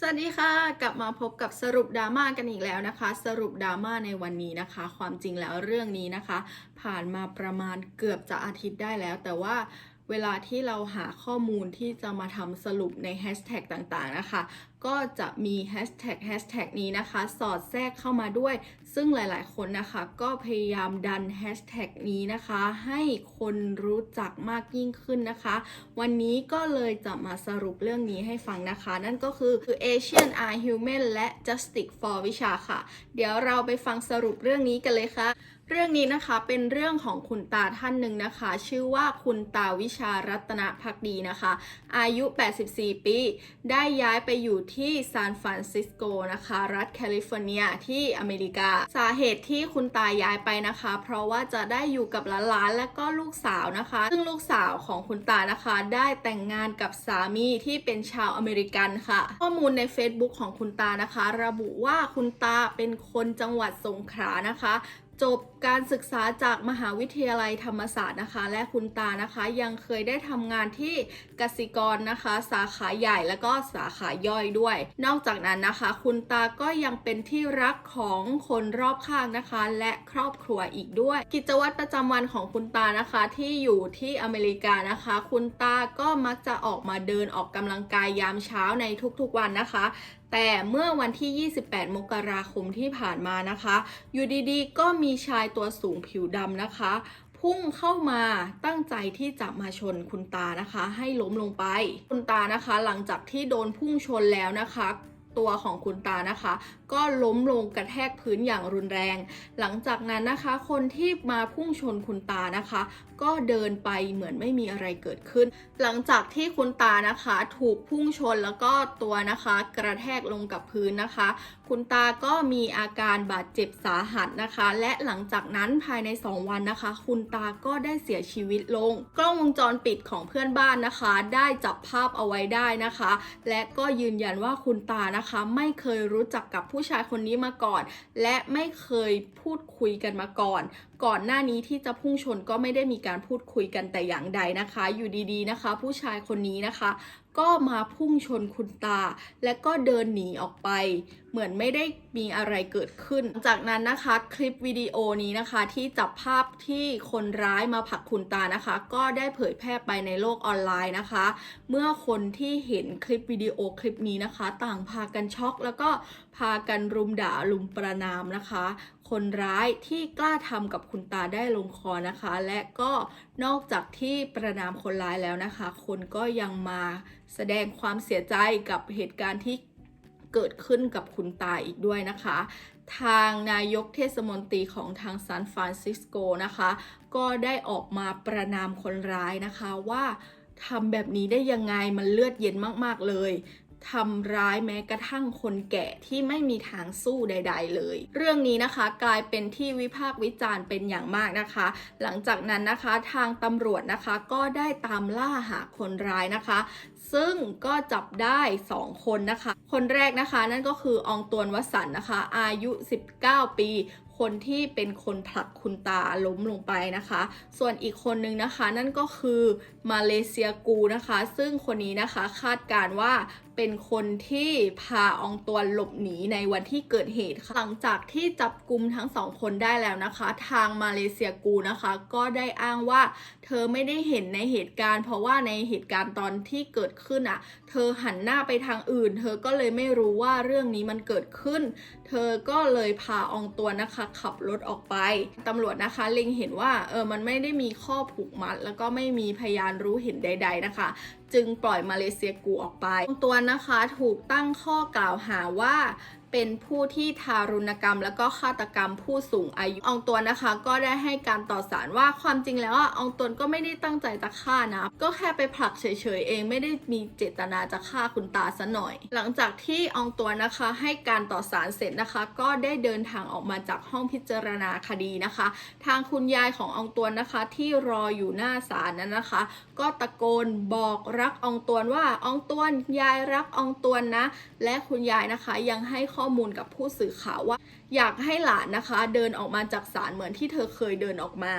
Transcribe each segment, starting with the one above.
สวัสดีค่ะ กลับมาพบกับสรุปดราม่ากันอีกแล้วนะคะ สรุปดราม่าในวันนี้นะคะ ความจริงแล้วเรื่องนี้นะคะ ผ่านมาประมาณเกือบจะอาทิตย์ได้แล้ว แต่ว่า เวลาที่เราหาข้อมูลที่จะมาทำสรุปในแฮชแท็กต่างๆนะคะ ก็จะมีแฮชแท็กแฮชแท็กนี้นะคะ สอดแทรกเข้ามาด้วย ซึ่งหลายๆ คนนะคะ ก็พยายามดันแฮชแท็กนี้นะคะ ให้คนรู้จักมากยิ่งขึ้นนะคะ วันนี้ก็เลยจะมาสรุปเรื่องนี้ให้ฟังนะคะ นั่นก็คือคือ Asian are human และ justice for วิชาค่ะ เดี๋ยวเราไปฟังสรุปเรื่องนี้กันเลยค่ะ เรื่องนี้นะคะเป็นเรื่องของคุณตาท่านหนึ่งนะคะ ชื่อว่าคุณตาวิชารัตนพักดีนะคะ อายุ 84 ปี ได้ย้ายไปอยู่ที่ซานฟรานซิสโกนะคะ รัฐแคลิฟอร์เนียที่อเมริกา สาเหตุที่คุณตาย้ายไปนะคะ เพราะว่าจะได้อยู่กับหลานๆและก็ลูกสาวนะคะ ซึ่งลูกสาวของคุณตานะคะ ได้แต่งงานกับสามีที่เป็นชาวอเมริกันค่ะ ข้อมูลใน Facebook ของคุณตานะคะ ระบุว่าคุณตาเป็นคนจังหวัดสงขลานะคะ จบการศึกษาจากมหาวิทยาลัยธรรมศาสตร์นะคะ และคุณตานะคะยังเคยได้ทำงานที่กสิกรนะคะ สาขาใหญ่และก็สาขาย่อยด้วย นอกจากนั้นนะคะ คุณตาก็ยังเป็นที่รักของคนรอบข้างนะคะ และครอบครัวอีกด้วย กิจวัตรประจำวันของคุณตานะคะที่อยู่ที่อเมริกานะคะ คุณตาก็มักจะออกมาเดินออกกำลังกายยามเช้าในทุกๆวันนะคะแต่เมื่อวันที่ 28 มกราคมที่ผ่านมานะคะ อยู่ดีๆ ก็มีชายตัวสูงผิวดำนะคะ พุ่งเข้ามาตั้งใจที่จะมาชนคุณตานะคะ ให้ล้มลงไป คุณตานะคะ หลังจากที่โดนพุ่งชนแล้วนะคะ ตัวของคุณตานะคะ ก็ล้มลงกระแทกพื้นอย่างรุนแรง หลังจากนั้นนะคะ คนที่มาพุ่งชนคุณตานะคะ ก็เดินไปเหมือนไม่มีอะไรเกิดขึ้น หลังจากที่คุณตานะคะ ถูกพุ่งชนแล้วก็ตัวนะคะ กระแทกลงกับพื้นนะคะ คุณตาก็มีอาการบาดเจ็บสาหัสนะคะ และหลังจากนั้นภายใน 2 วันนะคะ คุณตาก็ได้เสียชีวิตลง กล้องวงจรปิดของเพื่อนบ้านนะคะ ได้จับภาพเอาไว้ได้นะคะ และก็ยืนยันว่าคุณตานะคะ ไม่เคยรู้จักกับผูู้้ชายคนนี้มาก่อน และไม่เคยพูดคุยกันมาก่อน ก่อนหน้านี้ที่จะพุ่งชนก็ไม่ได้มีการพูดคุยกันแต่อย่างใดนะคะ อยู่ดีๆนะคะ ผู้ชายคนนี้นะคะ ก็มาพุ่งชนคุณตา และก็เดินหนีออกไป เหมือนไม่ได้มีอะไรเกิดขึ้น จากนั้นนะคะคลิปวิดีโอนี้นะคะที่จับภาพที่คนร้ายมาผลักคุณตานะคะ ก็ได้เผยแพร่ไปในโลกออนไลน์นะคะ เมื่อคนที่เห็นคลิปวิดีโอคลิปนี้นะคะ ต่างพากันช็อก แล้วก็พากันรุมด่ารุมประนามนะคะ คนร้ายที่กล้าทำกับคุณตาได้ลงคอนะคะ และก็นอกจากที่ประนามคนร้ายแล้วนะคะ คนก็ยังมาแสดงความเสียใจกับเหตุการณ์ที่เกิดขึ้นกับคุณตาอีกด้วยนะคะ ทางนายกเทศมนตรีของทางซานฟรานซิสโกนะคะ ก็ได้ออกมาประนามคนร้ายนะคะว่าทำแบบนี้ได้ยังไงมันเลือดเย็นมากๆเลย ทำร้ายแม้กระทั่งคนแก่ที่ไม่มีทางสู้ใด ๆ เลย เรื่องนี้นะคะกลายเป็นที่วิพากษ์วิจารณ์เป็นอย่างมากนะคะ หลังจากนั้นนะคะทางตำรวจนะคะก็ได้ตามล่าหาคนร้ายนะคะ ซึ่งก็จับได้ 2 คนนะคะ คนแรกนะคะนั่นก็คืออองตวนวสันนะคะ อายุ 19 ปีคนที่เป็นคนผลักคุณตาล้มลงไปนะคะ ส่วนอีกคนนึงนะคะ นั่นก็คือมาเลเซียกูนะคะ ซึ่งคนนี้นะคะคาดการณ์ว่า เป็นคนที่พาอองตวนหลบหนีในวันที่เกิดเหตุค่ะหลังจากที่จับกลุ่มทั้งสองคนได้แล้วนะคะ ทางมาเลเซียกูนะคะ ก็ได้อ้างว่า เธอไม่ได้เห็นในเหตุการณ์ เพราะว่าในเหตุการณ์ตอนที่เกิดขึ้นอะ เธอหันหน้าไปทางอื่น เธอก็เลยไม่รู้ว่าเรื่องนี้มันเกิดขึ้น เธอก็เลยพาอองตัวนะคะขับรถออกไปตำรวจนะคะเล็งเห็นว่าเออมันไม่ได้มีข้อผูกมัด แล้วก็ไม่มีพยานรู้เห็นใด ๆนะคะจึงปล่อยมาเลเซียกูออกไปองตัวนะคะถูกตั้งข้อกล่าวหาว่า เป็นผู้ที่ทารุณกรรม แล้วก็ฆาตกรรมผู้สูงอายุอองตวนนะคะ ก็ได้ให้การต่อสารว่าความจริงแล้วอะอองตวนก็ไม่ได้ตั้งใจจะฆ่านะ ก็แค่ไปผลักเฉยๆเองไม่ได้มีเจตนาจะฆ่าคุณตาซะหน่อย หลังจากที่อองตวนนะคะให้การต่อสารเสร็จนะคะ ก็ได้เดินทางออกมาจากห้องพิจารณาคดีนะคะ ทางคุณยายขององตวนนะคะที่รออยู่หน้าศาลนั้นนะคะ ก็ตะโกนบอกรักอองตวนว่าอองตวนยายรักอองตวนนะ และคุณยายนะคะยังให้ข้ข้อมูลกับผู้สื่อข่าวว่า อยากให้หลานนะคะ เดินออกมาจากศาลเหมือนที่เธอเคยเดินออกมา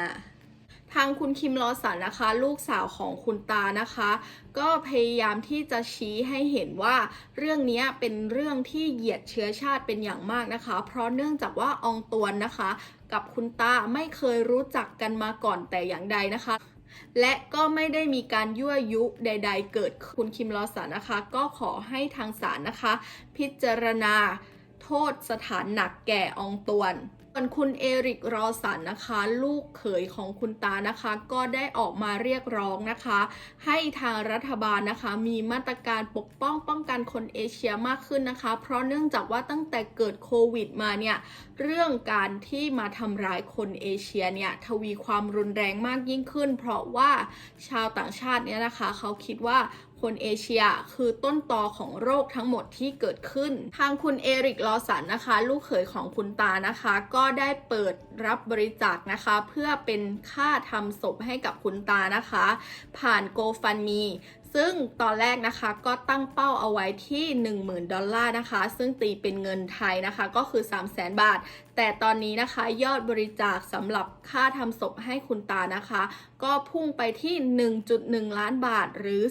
ทางคุณคิมลอสันนะคะ ลูกสาวของคุณตานะคะ ก็พยายามที่จะชี้ให้เห็นว่า เรื่องนี้เป็นเรื่องที่เหยียดเชื้อชาติเป็นอย่างมากนะคะ เพราะเนื่องจากว่าอองตวนนะคะ กับคุณตาไม่เคยรู้จักกันมาก่อนแต่อย่างใดนะคะ และก็ไม่ได้มีการยั่วยุใด ๆ เกิดคุณคิมลอสันนะคะ ก็ขอให้ทางศาลนะคะ พิจารณาโทษสถานหนักแก่อองตวน ส่วนคุณเอริกรอสันนะคะ ลูกเขยของคุณตานะคะ ก็ได้ออกมาเรียกร้องนะคะ ให้ทางรัฐบาลนะคะ มีมาตรการปกป้องป้องกันคนเอเชียมากขึ้นนะคะ เพราะเนื่องจากว่าตั้งแต่เกิดโควิดมาเนี่ยเรื่องการที่มาทำร้ายคนเอเชียเนี่ยทวีความรุนแรงมากยิ่งขึ้น เพราะว่าชาวต่างชาติเนี่ยนะคะ เขาคิดว่า คนเอเชีย คือต้นตอของโรคทั้งหมดที่เกิดขึ้น ทางคุณเอริกลอสันนะคะ ลูกเขยของคุณตานะคะ ก็ได้เปิดรับบริจาคนะคะ เพื่อเป็นค่าทำศพให้กับคุณตานะคะ ผ่าน GoFundMe ซึ่งตอนแรกนะคะก็ตั้งเป้าเอาไว้ที่ 10,000 ดอลลาร์นะคะ ซึ่งตีเป็นเงินไทยนะคะก็คือ 300,000บาท แต่ตอนนี้นะคะยอดบริจาคสำหรับค่าทำศพให้คุณตานะคะ ก็พุ่งไปที่ 1.1 ล้านบาทหรือ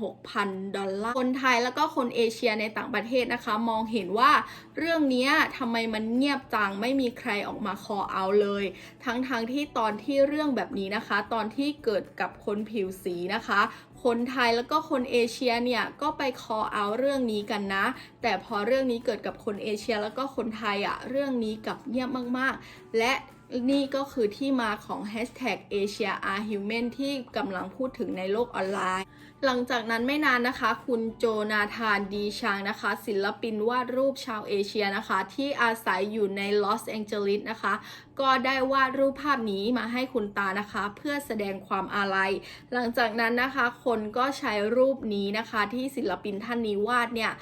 36,000 ดอลลาร์ คนไทยแล้วก็คนเอเชียในต่างประเทศนะคะ มองเห็นว่าเรื่องนี้ทำไมมันเงียบจังไม่มีใครออกมาคอเอาเลย ทั้งๆทที่ตอนที่เรื่องแบบนี้นะคะ ตอนที่เกิดกับคนผิวสีนะคะ คนไทยแล้วก็คนเอเชียเนี่ยก็ไปคอเอาเรื่องนี้กันนะ แต่พอเรื่องนี้เกิดกับคนเอเชียแล้วก็คนไทยอะเรื่องนี้กับเงียบมาก ๆ และ นี่ก็คือที่มาของ Hashtag Asia are Human ที่กำลังพูดถึงในโลกออนไลน์ หลังจากนั้นไม่นานนะคะ คุณโจนาธานดีชางนะคะ ศิลปินวาดรูปชาวเอเชียนะคะ ที่อาศัยอยู่ในลอสแองเจลิสนะคะ ก็ได้วาดรูปภาพนี้มาให้คุณตานะคะ เพื่อแสดงความอาลัย หลังจากนั้นนะคะ คนก็ใช้รูปนี้นะคะ ที่ศิลปินท่านนี้วาดเนี่ย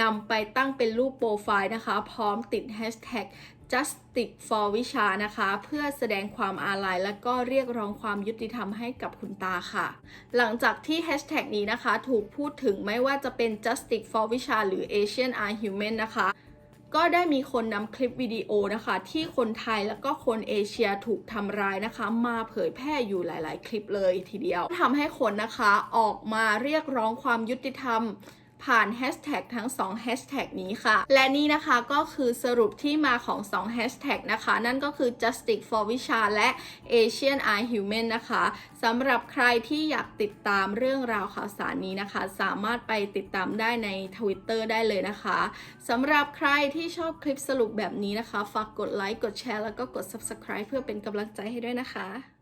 นำไปตั้งเป็นรูปโปรไฟล์นะคะ พร้อมติด Hashtag Justice for วิชานะคะ เพื่อแสดงความอาลัยและก็เรียกร้องความยุติธรรมให้กับคุณตาค่ะ หลังจากที่แฮชแท็กนี้นะคะ ถูกพูดถึงไม่ว่าจะเป็น Justice for วิชาหรือ Asian are Human นะคะก็ได้มีคนนำคลิปวิดีโอนะคะ ที่คนไทยแล้วก็คนเอเชียถูกทำร้ายนะคะ มาเผยแพร่อยู่หลาย ๆ คลิปเลยทีเดียวทำให้คนนะคะออกมาเรียกร้องความยุติธรรม ผ่านแฮชแท็กทั้ง2แฮชแท็กนี้ค่ะ และนี่นะคะก็คือสรุปที่มาของ2แฮชแท็กนะคะ นั่นก็คือ justice for วิชาและ Asian are human นะคะสำหรับใครที่อยากติดตามเรื่องราวข่าวสารนี้นะคะ สามารถไปติดตามได้ใน Twitter ได้เลยนะคะสำหรับใครที่ชอบคลิปสรุปแบบนี้นะคะ ฝากกดไลค์ กดแชร์ แล้วก็กด subscribe เพื่อเป็นกำลังใจให้ด้วยนะคะ